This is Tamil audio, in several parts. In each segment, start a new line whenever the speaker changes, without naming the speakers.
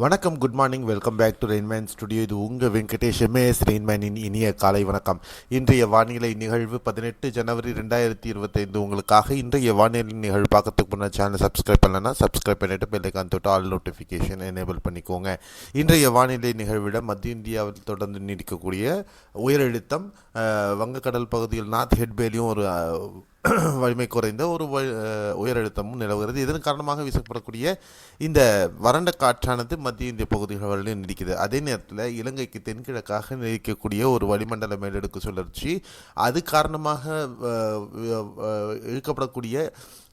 வணக்கம் good morning welcome back to Rainman studio இது உங்கள் வெங்கடேஷ் எம்ஏஎஸ் ரெயின்மேனின் இனிய காலை வணக்கம். இன்றைய வானிலை நிகழ்வு பதினெட்டு ஜனவரி ரெண்டாயிரத்தி இருபத்தைந்து. உங்களுக்காக இன்றைய வானிலை நிகழ்வு பார்க்கறதுக்கு முன்னாடி சேனல் சப்ஸ்கிரைப் பண்ணலன்னா சப்ஸ்கிரைப் பண்ணிட்டு பெல்லைக்கான் தொட்டு ஆல் நோட்டிஃபிகேஷன் எனேபிள் பண்ணிக்கோங்க. இன்றைய வானிலை நிகழ்விட மத்திய இந்தியாவில் தொடர்ந்து நீடிக்கக்கூடிய உயரழுத்தம் வங்கக்கடல் பகுதியில் நார்த் ஹெட்பேலையும் ஒரு வலிமை குறைந்த ஒரு உயர் அழுத்தமும் உயரழுத்தமும் நிலவுகிறது. இதன் காரணமாக வீசப்படக்கூடிய இந்த வறண்ட காற்றானது மத்திய இந்திய பகுதிகளில் நீடிக்குது. அதே நேரத்தில் இலங்கைக்கு தென்கிழக்காக நீடிக்கக்கூடிய ஒரு வளிமண்டல மேலடுக்கு சுழற்சி அது காரணமாக இழுக்கப்படக்கூடிய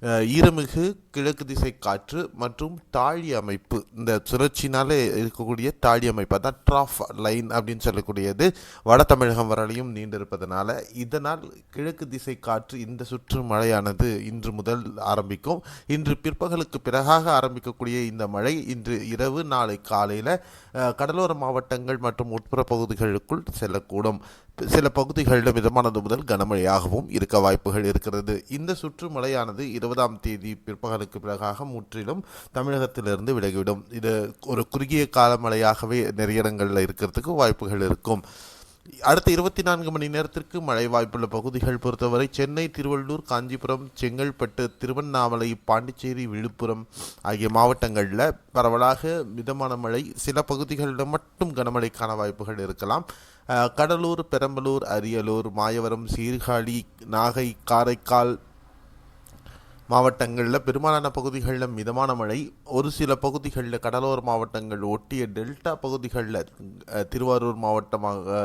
ஈரமிகு கிழக்கு திசை காற்று மற்றும் தாழி அமைப்பு. இந்த சுழற்சினால இருக்கக்கூடிய தாழி அமைப்பு அதான் ட்ராஃப் லைன் அப்படின்னு சொல்லக்கூடியது. வட தமிழகம் வரலையும் நீண்டிருப்பதனால இதனால் கிழக்கு திசை காற்று இந்த சுற்று மழையானது இன்று முதல் ஆரம்பிக்கும். இன்று பிற்பகலுக்கு பிறகாக ஆரம்பிக்கக்கூடிய இந்த மழை இன்று இரவு நாளை காலையில் கடலோர மாவட்டங்கள் மற்றும் உட்புற பகுதிகளுக்குள் செல்லக்கூடும். சில பகுதிகளில் மிதமானது முதல் கனமழையாகவும் இருக்க வாய்ப்புகள் இருக்கிறது. இந்த சுற்று மழையானது இருபதாம் தேதி பிற்பகலுக்கு பிறகாக முற்றிலும் தமிழகத்திலிருந்து விலகிவிடும். இது ஒரு குறுகிய கால மழையாகவே நிறைய இடங்களில் இருக்கிறதுக்கு வாய்ப்புகள் இருக்கும். அடுத்த இருபத்தி நான்கு மணி நேரத்திற்கு மழை வாய்ப்புள்ள பகுதிகள் பொறுத்தவரை சென்னை திருவள்ளூர் காஞ்சிபுரம் செங்கல்பட்டு திருவண்ணாமலை பாண்டிச்சேரி விழுப்புரம் ஆகிய மாவட்டங்களில் பரவலாக மிதமான மழை. சில பகுதிகளில் மட்டும் கனமழைக்கான வாய்ப்புகள் இருக்கலாம். கடலூர் பெரம்பலூர் அரியலூர் மாயவரம் சீர்காழி நாகை காரைக்கால் மாவட்டங்களில் பெரும்பாலான பகுதிகளில் மிதமான மழை. ஒரு சில பகுதிகளில் கடலோர மாவட்டங்கள் ஒட்டிய டெல்டா பகுதிகளில் திருவாரூர் மாவட்டமாக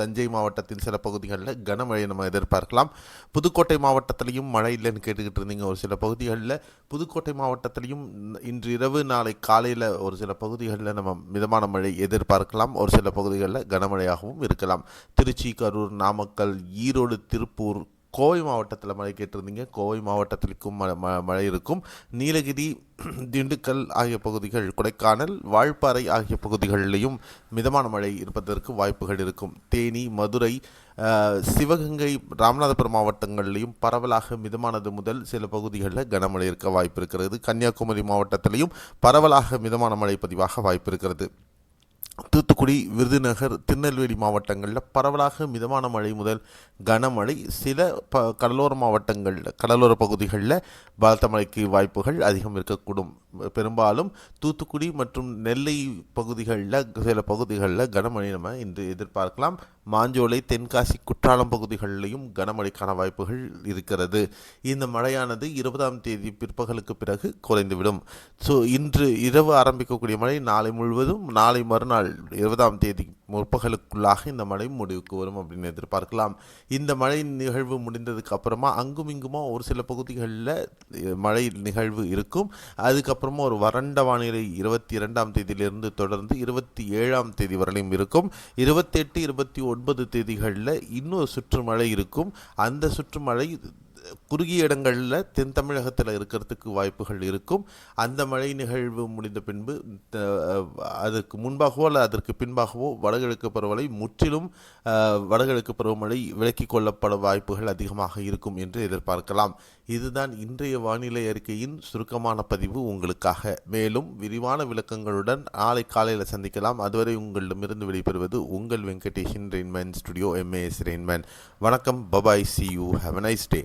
தஞ்சை மாவட்டத்தின் சில பகுதிகளில் கனமழையை நம்ம எதிர்பார்க்கலாம். புதுக்கோட்டை மாவட்டத்திலையும் மழை இல்லைன்னு கேட்டுக்கிட்டு இருந்தீங்க ஒரு சில பகுதிகளில். புதுக்கோட்டை மாவட்டத்திலையும் இன்று இரவு நாளை காலையில் ஒரு சில பகுதிகளில் நம்ம மிதமான மழை எதிர்பார்க்கலாம். ஒரு சில பகுதிகளில் கனமழையாகவும் இருக்கலாம். திருச்சி கரூர் நாமக்கல் ஈரோடு திருப்பூர் கோவை மாவட்டத்தில் மழை கேட்டிருந்தீங்க. கோவை மாவட்டத்திற்கும் ம- ம- மழை இருக்கும். நீலகிரி திண்டுக்கல் ஆகிய பகுதிகள் கொடைக்கானல் வால்பாறை ஆகிய பகுதிகளிலையும் மிதமான மழை இருப்பதற்கு வாய்ப்புகள் இருக்கும். தேனி மதுரை சிவகங்கை ராமநாதபுரம் மாவட்டங்களிலையும் பரவலாக மிதமானது முதல் சில பகுதிகளில் கனமழை இருக்க வாய்ப்பு இருக்கிறது. கன்னியாகுமரி மாவட்டத்திலையும் பரவலாக மிதமான மழை பதிவாக வாய்ப்பு இருக்கிறது. தூத்துக்குடி விருதுநகர் திருநெல்வேலி மாவட்டங்களில் பரவலாக மிதமான மழை முதல் கனமழை. சில ப கடலோர மாவட்டங்களில் கடலோர பகுதிகளில் பலத்த மழைக்கு வாய்ப்புகள் அதிகம் இருக்கக்கூடும். பெரும்பாலும் தூத்துக்குடி மற்றும் நெல்லை பகுதிகளில் சில பகுதிகளில் கனமழை நம்ம இன்று எதிர்பார்க்கலாம். மாஞ்சோலை தென்காசி குற்றாலம் பகுதிகளிலையும் கனமழைக்கான வாய்ப்புகள் இருக்கிறது. இந்த மழையானது இருபதாம் தேதி பிற்பகலுக்கு பிறகு குறைந்துவிடும். ஸோ இன்று இரவு ஆரம்பிக்கக்கூடிய மழை நாளை முழுவதும் நாளை மறுநாள் இருபதாம் தேதி முற்பகலுக்குள்ளாக இந்த மழை முடிவுக்கு வரும் அப்படின்னு எதிர்பார்க்கலாம். இந்த மழை நிகழ்வு முடிந்ததுக்கு அப்புறமா அங்கும் இங்குமா ஒரு சில பகுதிகளில் மழை நிகழ்வு இருக்கும். அதுக்கப்புறமா ஒரு வறண்ட வானிலை இருபத்தி இரண்டாம் தேதியிலிருந்து தொடர்ந்து இருபத்தி ஏழாம் தேதி வரலையும் இருக்கும். இருபத்தெட்டு இருபத்தி ஒன்பது தேதிகளில் இன்னொரு சுற்று மழை இருக்கும். அந்த சுற்றுமழை குறுகிய இடங்களில் தென் தமிழகத்தில் இருக்கிறதுக்கு வாய்ப்புகள் இருக்கும். அந்த மழை நிகழ்வு முடிந்த பின்பு த- அதற்கு முன்பாகவோ அல்லது அதற்கு பின்பாகவோ வடகிழக்கு பருவமழை முற்றிலும் வடகிழக்கு பருவமழை விலக்கிக் கொள்ளப்பட வாய்ப்புகள் அதிகமாக இருக்கும் என்று எதிர்பார்க்கலாம். இதுதான் இன்றைய வானிலை அறிக்கையின் சுருக்கமான பதிவு உங்களுக்காக. மேலும் விரிவான விளக்கங்களுடன் நாளை காலையில் சந்திக்கலாம். அதுவரை உங்களிடமிருந்து விடைபெறுவது உங்கள் Venkateshan Rainman studio MAS Rainman வணக்கம். Bye bye. See you. Have a nice day.